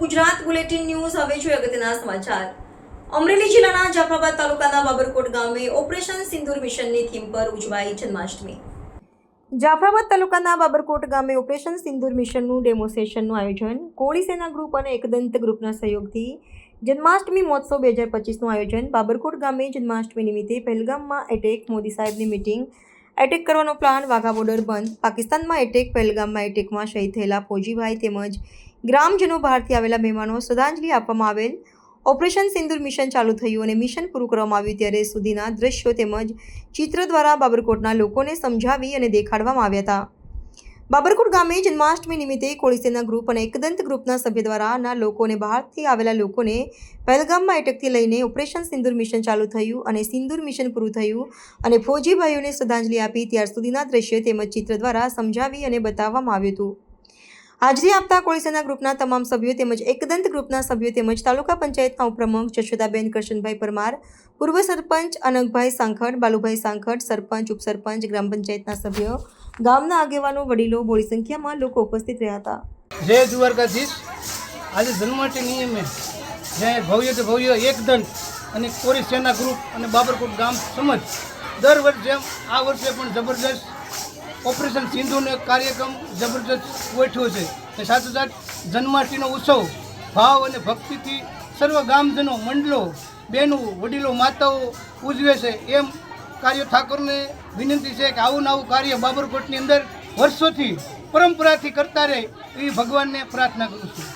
Gujarat bulletin news, હવે જોઈએ અગત્યના સમાચાર. અમરેલી જિલ્લાના જાફરાબાદ તાલુકાના બાબરકોટ ગામે ઓપરેશન સિંદૂર મિશનની થીમ પર ઉજવાઈ જન્માષ્ટમી. જાફરાબાદ તાલુકાના બાબરકોટ ગામે ઓપરેશન સિંદૂર મિશનનું ડેમો આયોજન કોળી સેના ગ્રુપ અને એકદંત ગ્રુપના સહયોગથી જન્માષ્ટમી મહોત્સવ બે હજાર પચીસનું આયોજન બાબરકોટ ગામે જન્માષ્ટમી નિમિત્તે પહેલગામમાં એટેક મોદી સાહેબની મિટિંગ. એટેક કરવાનો પ્લાન વાઘા બોર્ડર બંધ. પાકિસ્તાનમાં એટેક પહેલગામમાં એટેકમાં શહીદ થયેલા ફોજીભાઈ તેમજ ગ્રામજનો બહારથી આવેલા મહેમાનો શ્રદ્ધાંજલિ આપવામાં આવેલ. ઓપરેશન સિંદૂર મિશન ચાલુ થયું અને મિશન પૂરું કરવામાં આવ્યું ત્યારે સુધીના દ્રશ્યો તેમજ ચિત્ર દ્વારા બાબરકોટના લોકોને સમજાવી અને દેખાડવામાં આવ્યા હતા. બાબરકોટ ગામે જન્માષ્ટમી નિમિત્તે કોળીસેના ગ્રુપ અને એકદંત ગ્રુપના સભ્ય દ્વારાના લોકોને બહારથી આવેલા લોકોને પહેલગામમાં એટકથી લઈને ઓપરેશન સિંદૂર મિશન ચાલુ થયું અને સિંદૂર મિશન પૂરું થયું અને ફોજીભાઈઓને શ્રદ્ધાંજલિ આપી ત્યાર સુધીના દ્રશ્યો તેમજ ચિત્ર દ્વારા સમજાવી અને બતાવવામાં આવ્યું હતું. હાજરી આપતા કોળીસેના ગ્રુપના તમામ સભ્યો તેમજ એકદંત ગ્રુપના સભ્યો તેમજ તાલુકા પંચાયતના ઉપપ્રમુખ જશોદાબેન કરશનભાઈ પરમાર, પૂર્વ સરપંચ અનકભાઈ સાંખડ, બાલુભાઈ સાંખડ, સરપંચ, ઉપસરપંચ, ગ્રામ પંચાયતના સભ્યો, ગામના આગેવાનો, વડીલો બોડી સંખ્યામાં લોકો ઉપસ્થિત રહ્યા હતા. જય દ્વારકાધીશ આજે જન્માષ્ટમી નિયમે જય ભવ્ય તો ભવ્ય એકદંત અને કોરી સેના ગ્રુપ અને બાબરકોટ ગામ સમજ દર વર્ષે આ વર્ષે પણ જબરદસ્ત ઓપરેશન સિંધુનો કાર્યક્રમ જબરદસ્ત ગોઠવ્યો છે. અને સાથોસાથ જન્માષ્ટમીનો ઉત્સવ, ભાવ અને ભક્તિથી સર્વ ગામજનો, મંડળો બહેનો વડીલો, માતાઓ ઉજવે છે. એમ કાર્ય ઠાકોરને વિનંતી છે કે આવું નવું કાર્ય બાબરકોટની અંદર વર્ષોથી પરંપરાથી કરતા રહે એવી ભગવાનને પ્રાર્થના કરું છું.